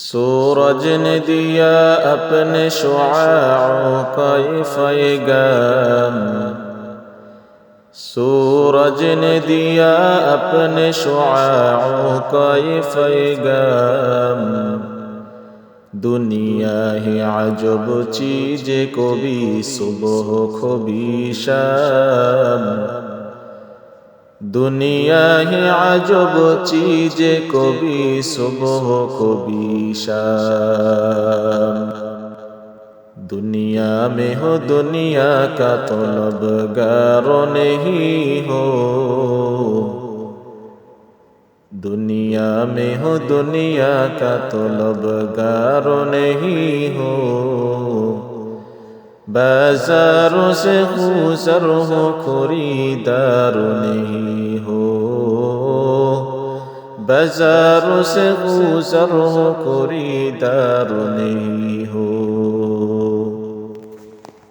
سورج نے دیا اپنے شعاعوں کا یہ سورج نے دیا اپنے شعاعوں کا یہ دنیا ہی عجب چیز کو بھی صبح کو بھی شام۔ দুনিয়াহি আজব চিজে কবি শুভ কবি দুনিয়া মে হো দুনিয়া কা তলব গারো নেহি হো। দুনিয়া মে হো দুনিয়া কা তলব গারো নেহি হো। بزر سے خوسر ہو خوری در نہیں ہو بزر سے خوسر ہو خوری در نہیں ہو